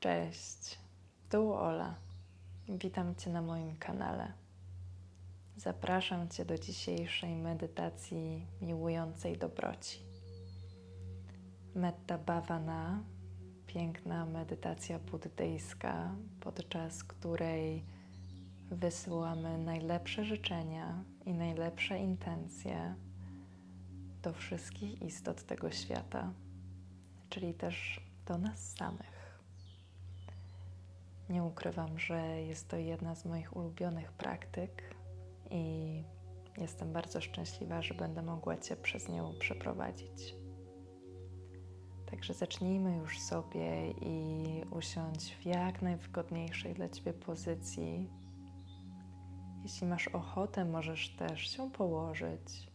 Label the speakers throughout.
Speaker 1: Cześć, tu Ola. Witam Cię na moim kanale. Zapraszam Cię do dzisiejszej medytacji miłującej dobroci. Metta Bhavana, piękna medytacja buddyjska, podczas której wysyłamy najlepsze życzenia i najlepsze intencje do wszystkich istot tego świata, czyli też do nas samych. Nie ukrywam, że jest to jedna z moich ulubionych praktyk i jestem bardzo szczęśliwa, że będę mogła Cię przez nią przeprowadzić. Także zacznijmy już sobie i usiądź w jak najwygodniejszej dla Ciebie pozycji. Jeśli masz ochotę, możesz też się położyć.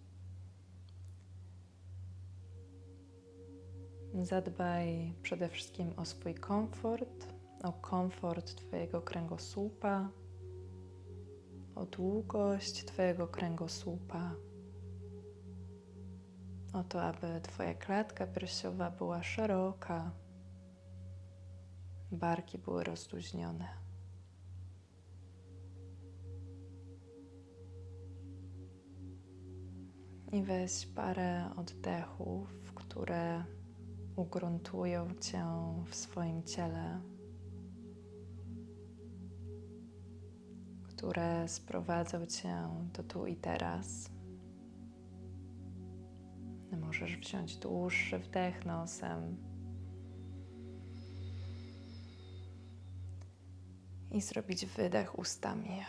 Speaker 1: Zadbaj przede wszystkim o swój komfort, o komfort Twojego kręgosłupa, o długość Twojego kręgosłupa, o to, aby Twoja klatka piersiowa była szeroka, barki były rozluźnione. I weź parę oddechów, które ugruntują Cię w swoim ciele, które sprowadzą Cię do tu i teraz. Możesz wziąć dłuższy wdech nosem i zrobić wydech ustami.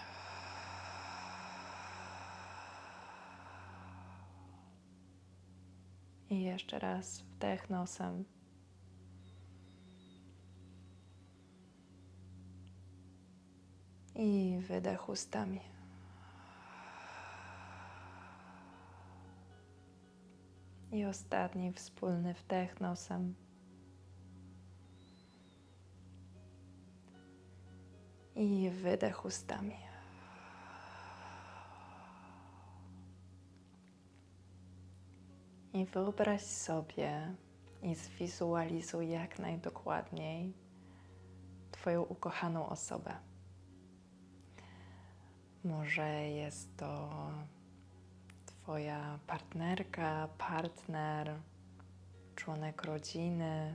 Speaker 1: I jeszcze raz wdech nosem. I wydech ustami. I ostatni wspólny wdech nosem. I wydech ustami. I wyobraź sobie i zwizualizuj jak najdokładniej Twoją ukochaną osobę. Może jest to Twoja partnerka, partner, członek rodziny,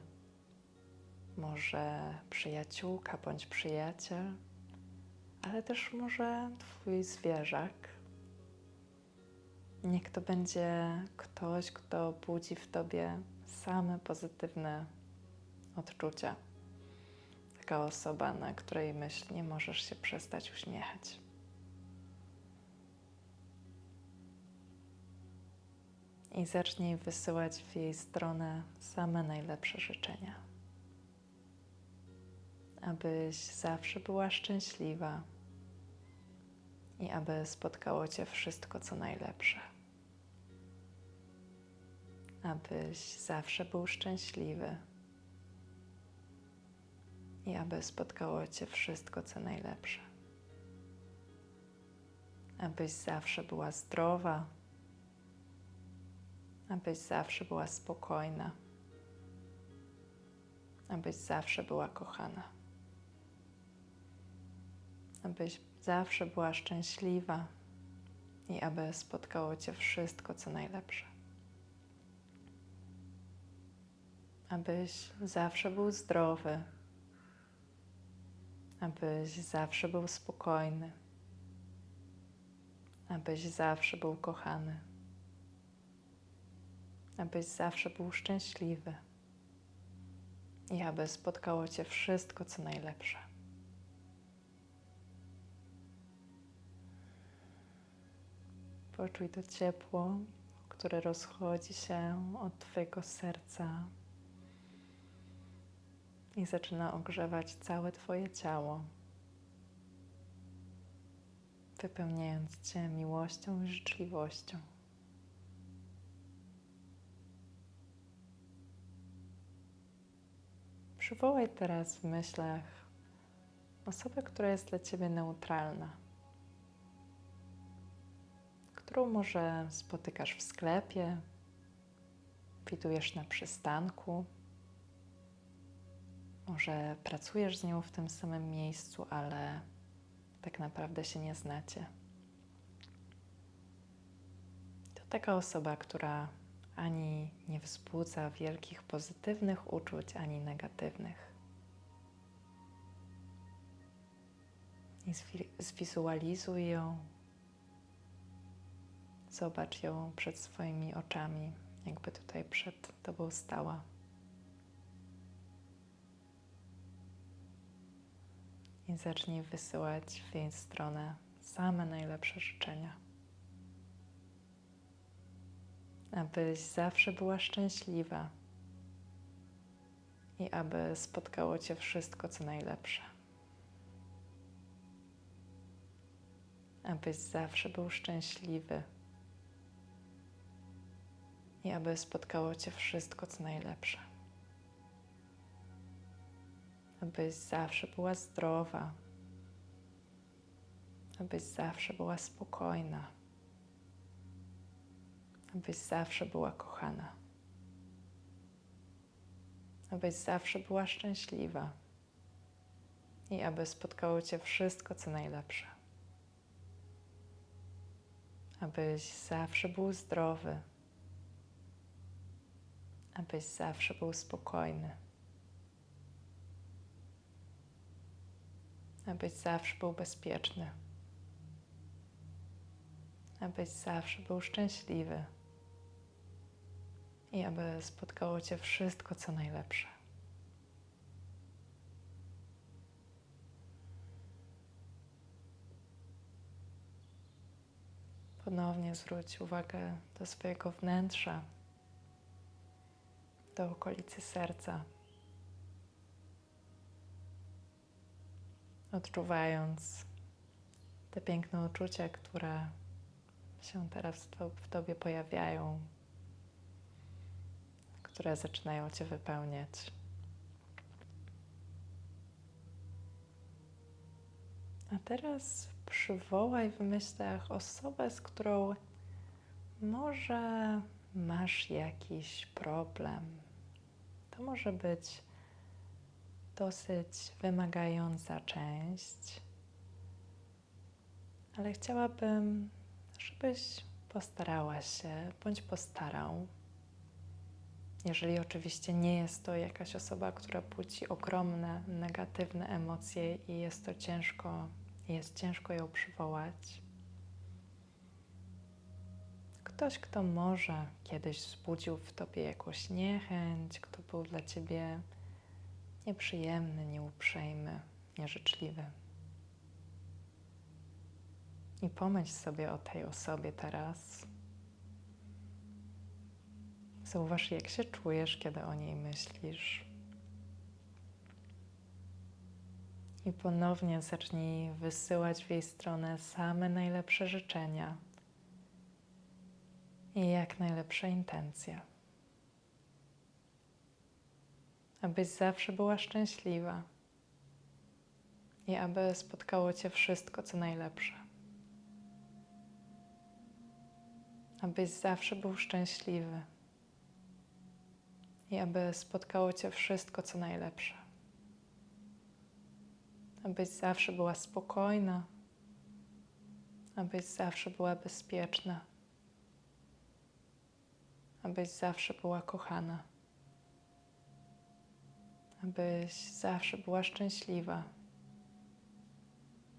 Speaker 1: może przyjaciółka bądź przyjaciel, ale też może Twój zwierzak. Niech to będzie ktoś, kto budzi w Tobie same pozytywne odczucia. Taka osoba, na której myśl nie możesz się przestać uśmiechać. I zacznij wysyłać w jej stronę same najlepsze życzenia. Abyś zawsze była szczęśliwa i aby spotkało Cię wszystko, co najlepsze. Abyś zawsze był szczęśliwy i aby spotkało Cię wszystko, co najlepsze. Abyś zawsze była zdrowa abyś zawsze była spokojna, abyś zawsze była kochana, abyś zawsze była szczęśliwa i aby spotkało Cię wszystko, co najlepsze. Abyś zawsze był zdrowy, abyś zawsze był spokojny, abyś zawsze był kochany abyś zawsze był szczęśliwy i aby spotkało Cię wszystko, co najlepsze. Poczuj to ciepło, które rozchodzi się od Twojego serca i zaczyna ogrzewać całe Twoje ciało, wypełniając Cię miłością i życzliwością. Przywołaj teraz w myślach osobę, która jest dla Ciebie neutralna, którą może spotykasz w sklepie, widujesz na przystanku, Może pracujesz z nią w tym samym miejscu, ale tak naprawdę się nie znacie. To taka osoba, która ani nie wzbudza wielkich pozytywnych uczuć, ani negatywnych. I zwi- zwizualizuj ją, zobacz ją przed swoimi oczami, jakby tutaj przed Tobą stała. I zacznij wysyłać w jej stronę same najlepsze życzenia. Abyś zawsze była szczęśliwa i aby spotkało Cię wszystko, co najlepsze. Abyś zawsze był szczęśliwy i aby spotkało Cię wszystko, co najlepsze. Abyś zawsze była zdrowa, abyś zawsze była spokojna, abyś zawsze była kochana, abyś zawsze była szczęśliwa. I aby spotkało Cię wszystko, co najlepsze. Abyś zawsze był zdrowy, abyś zawsze był spokojny. abyś zawsze był bezpieczny, abyś zawsze był szczęśliwy i aby spotkało Cię wszystko, co najlepsze. Ponownie zwróć uwagę do swojego wnętrza, do okolicy serca. odczuwając te piękne uczucia, które się teraz w, to, w Tobie pojawiają, które zaczynają Cię wypełniać. A teraz przywołaj w myślach osobę, z którą może masz jakiś problem. To może być dosyć wymagająca część, ale chciałabym, żebyś postarała się bądź postarał. Jeżeli oczywiście nie jest to jakaś osoba, która budzi ogromne negatywne emocje i jest to ciężko, jest ciężko ją przywołać. Ktoś, kto może kiedyś wzbudził w tobie jakąś niechęć, kto był dla ciebie nieprzyjemny, nieuprzejmy, nieżyczliwy. I pomyśl sobie o tej osobie teraz. Zauważ, jak się czujesz, kiedy o niej myślisz. I ponownie zacznij wysyłać w jej stronę same najlepsze życzenia i jak najlepsze intencje. abyś zawsze była szczęśliwa i aby spotkało Cię wszystko, co najlepsze. Abyś zawsze był szczęśliwy i aby spotkało Cię wszystko, co najlepsze. Abyś zawsze była spokojna, abyś zawsze była bezpieczna, abyś zawsze była kochana. Abyś zawsze była szczęśliwa.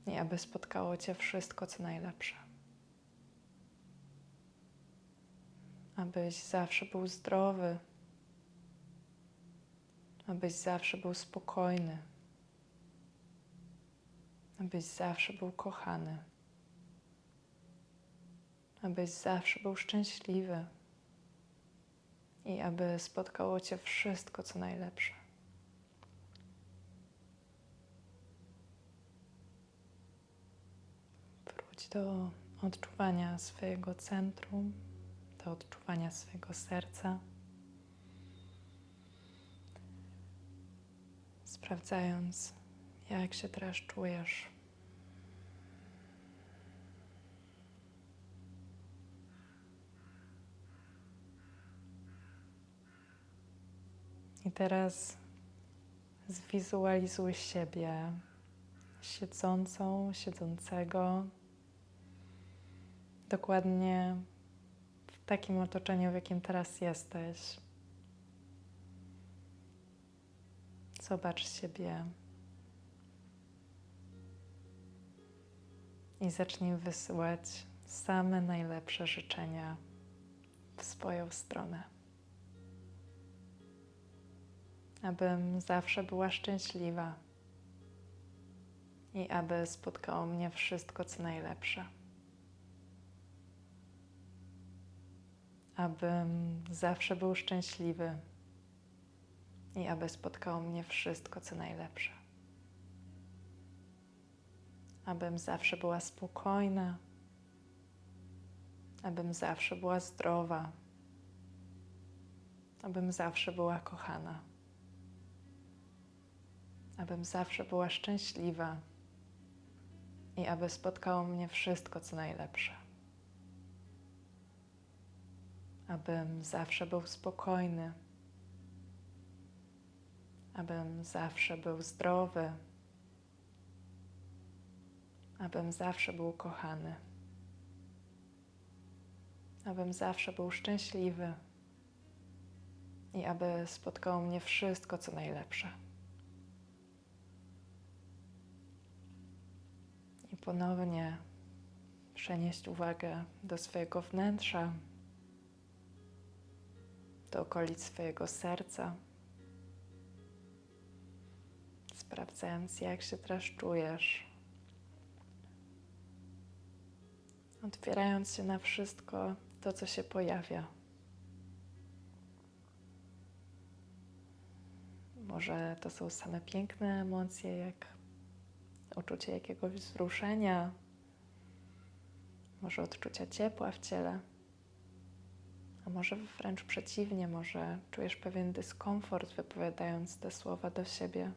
Speaker 1: I aby spotkało Cię wszystko, co najlepsze. Abyś zawsze był zdrowy, abyś zawsze był spokojny, abyś zawsze był kochany, abyś zawsze był szczęśliwy i aby spotkało Cię wszystko, co najlepsze. do odczuwania swojego centrum, do odczuwania swojego serca. Sprawdzając, jak się teraz czujesz. I teraz zwizualizuj siebie siedzącą, siedzącego dokładnie w takim otoczeniu, w jakim teraz jesteś. Zobacz siebie i zacznij wysyłać same najlepsze życzenia w swoją stronę. Abym zawsze była szczęśliwa i aby spotkało mnie wszystko, co najlepsze. Abym zawsze był szczęśliwy i aby spotkało mnie wszystko, co najlepsze. Abym zawsze była spokojna, abym zawsze była zdrowa, abym zawsze była kochana, abym zawsze była szczęśliwa. I aby spotkało mnie wszystko, co najlepsze. Abym zawsze był spokojny, abym zawsze był zdrowy, abym zawsze był kochany, abym zawsze był szczęśliwy i aby spotkało mnie wszystko, co najlepsze. I ponownie przenieść uwagę do swojego wnętrza, do okolic swojego serca, sprawdzając, jak się teraz czujesz. Otwierając się na wszystko to, co się pojawia. Może to są same piękne emocje, jak uczucie jakiegoś wzruszenia, może odczucia ciepła w ciele, a może wręcz przeciwnie, może czujesz pewien dyskomfort wypowiadając te słowa do siebie.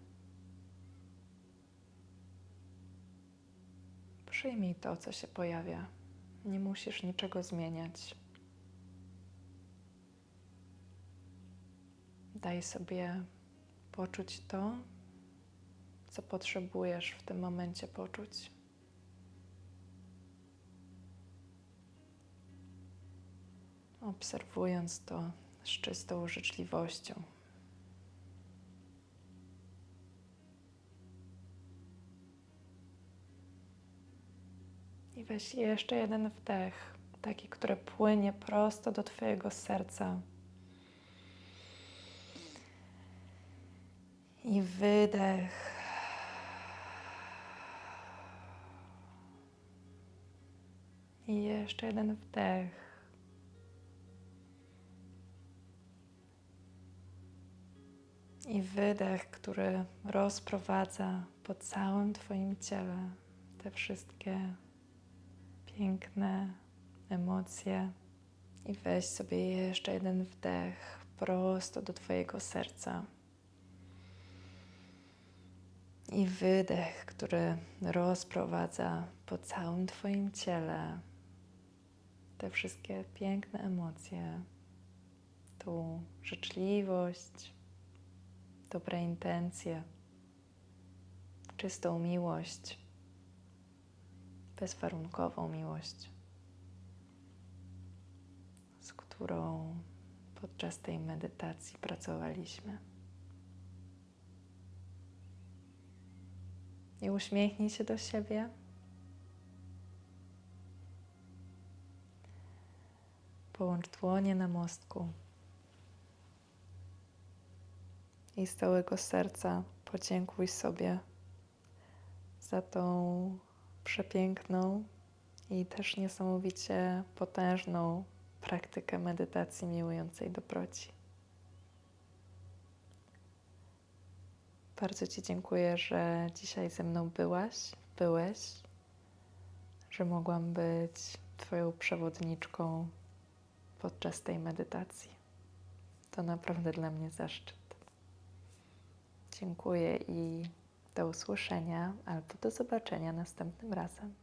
Speaker 1: Przyjmij to, co się pojawia. Nie musisz niczego zmieniać. Daj sobie poczuć to, co potrzebujesz w tym momencie poczuć. Obserwując to z czystą życzliwością. Weź jeszcze jeden wdech, taki, który płynie prosto do Twojego serca. I wydech. I jeszcze jeden wdech. I wydech, który rozprowadza po całym Twoim ciele te wszystkie piękne emocje. I weź sobie jeszcze jeden wdech prosto do Twojego serca. I wydech, który rozprowadza po całym Twoim ciele te wszystkie piękne emocje, tą życzliwość, dobre intencje, czystą miłość, bezwarunkową miłość, z którą podczas tej medytacji pracowaliśmy. I uśmiechnij się do siebie. Połącz dłonie na mostku. I z całego serca podziękuj sobie za tą przepiękną i też niesamowicie potężną praktykę medytacji miłującej dobroci. Bardzo Ci dziękuję, że dzisiaj ze mną byłaś, byłeś, że mogłam być Twoją przewodniczką podczas tej medytacji. To naprawdę dla mnie zaszczyt. Dziękuję i do usłyszenia albo do zobaczenia następnym razem.